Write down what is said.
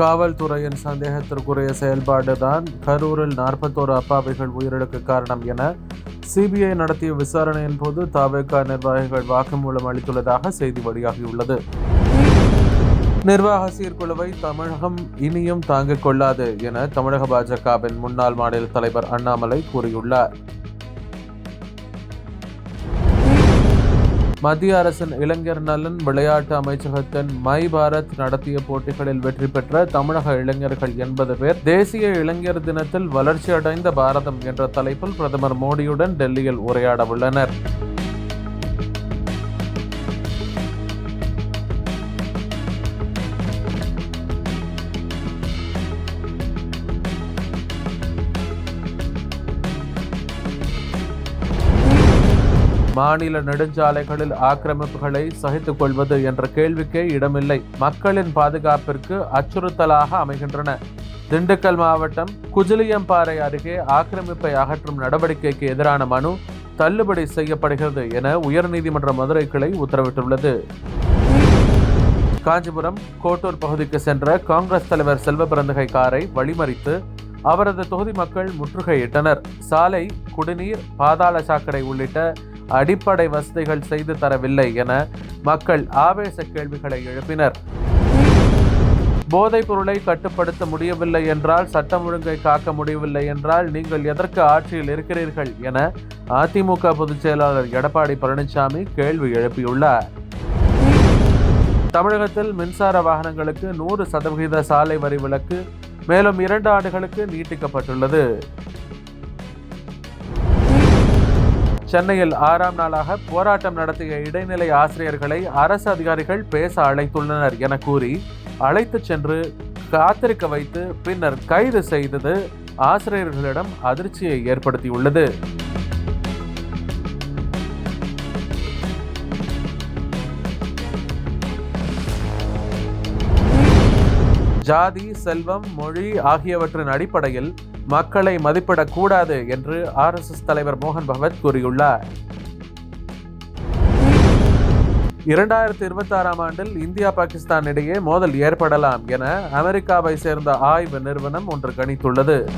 காவல்துறையின் சந்தேகத்திற்குரிய செயல்பாடுதான் கரூரில் நாற்பத்தோரு அப்பாவிகள் உயிரிழக்க காரணம் என சிபிஐ நடத்திய விசாரணையின் போது தாவேகா நிர்வாகிகள் வாக்குமூலம் அளித்துள்ளதாக செய்தி வெளியாகியுள்ளது. நிர்வாக சீர்குழுவை தமிழகம் இனியும் தாங்கிக் கொள்ளாது என தமிழக பாஜகவின் முன்னாள் மாநில தலைவர் அண்ணாமலை கூறியுள்ளார். மத்திய அரசின் இளைஞர் நலன் விளையாட்டு அமைச்சகத்தின் மை பாரத் நடத்திய போட்டிகளில் வெற்றி பெற்ற தமிழக இளைஞர்கள் எண்பது பேர் தேசிய இளைஞர் தினத்தில் வளர்ச்சியடைந்த பாரதம் என்ற தலைப்பில் பிரதமர் மோடியுடன் டெல்லியில் உரையாட உள்ளனர் மாநில நெடுஞ்சாலைகளில் ஆக்கிரமிப்புகளை சகித்துக் கொள்வது என்ற கேள்விக்கே இடமில்லை. மக்களின் பாதுகாப்பிற்கு அச்சுறுத்தலாக அமைகின்றன. திண்டுக்கல் மாவட்டம் குஜிலியம்பாறை அருகே ஆக்கிரமிப்பை அகற்றும் நடவடிக்கைக்கு எதிரான மனு தள்ளுபடி செய்யப்படுகிறது என உயர்நீதிமன்ற மதுரை கிளை உத்தரவிட்டுள்ளது. காஞ்சிபுரம் கோட்டூர் பகுதிக்கு சென்ற காங்கிரஸ் தலைவர் செல்வ பிறந்தகை காரை வழிமறித்து அவரது தொகுதி மக்கள் முற்றுகையிட்டனர். சாலை குடிநீர் பாதாள சாக்கடை உள்ளிட்ட அடிப்படை வசதிகள் செய்து தரவில்லை என மக்கள் ஆவேச கேள்விகளை எழுப்பினர். போதைப் பொருளை கட்டுப்படுத்த முடியவில்லை என்றால் சட்டம் ஒழுங்கை காக்க முடியவில்லை என்றால் நீங்கள் எதற்கு ஆட்சியில் இருக்கிறீர்கள் என அதிமுக பொதுச் செயலாளர் எடப்பாடி பழனிசாமி கேள்வி எழுப்பியுள்ளார். தமிழகத்தில் மின்சார வாகனங்களுக்கு நூறு சதவிகித சாலை வரி விலக்கு மேலும் இரண்டு ஆண்டுகளுக்கு நீட்டிக்கப்பட்டுள்ளது. சென்னையில் ஆறாம் நாளாக போராட்டம் நடத்திய இடைநிலை ஆசிரியர்களை அரசு அதிகாரிகள் பேச அழைத்துள்ளனர் என கூறி அழைத்து சென்று காத்திருக்க வைத்து பின்னர் கைது செய்தது ஆசிரியர்களிடம் அதிர்ச்சியை ஏற்படுத்தியுள்ளது. ஜாதி செல்வம் மொழி ஆகியவற்றின் அடிப்படையில் மக்களை மதிப்பிடக்கூடாது என்று ஆர்எஸ்எஸ் தலைவர் மோகன் பகவத் கூறியுள்ளார். இரண்டாயிரத்தி இருபத்தி ஆறாம் ஆண்டில் இந்தியா பாகிஸ்தான் இடையே மோதல் ஏற்படலாம் என அமெரிக்காவை சேர்ந்த ஆய்வு நிறுவனம் ஒன்று கணித்துள்ளது.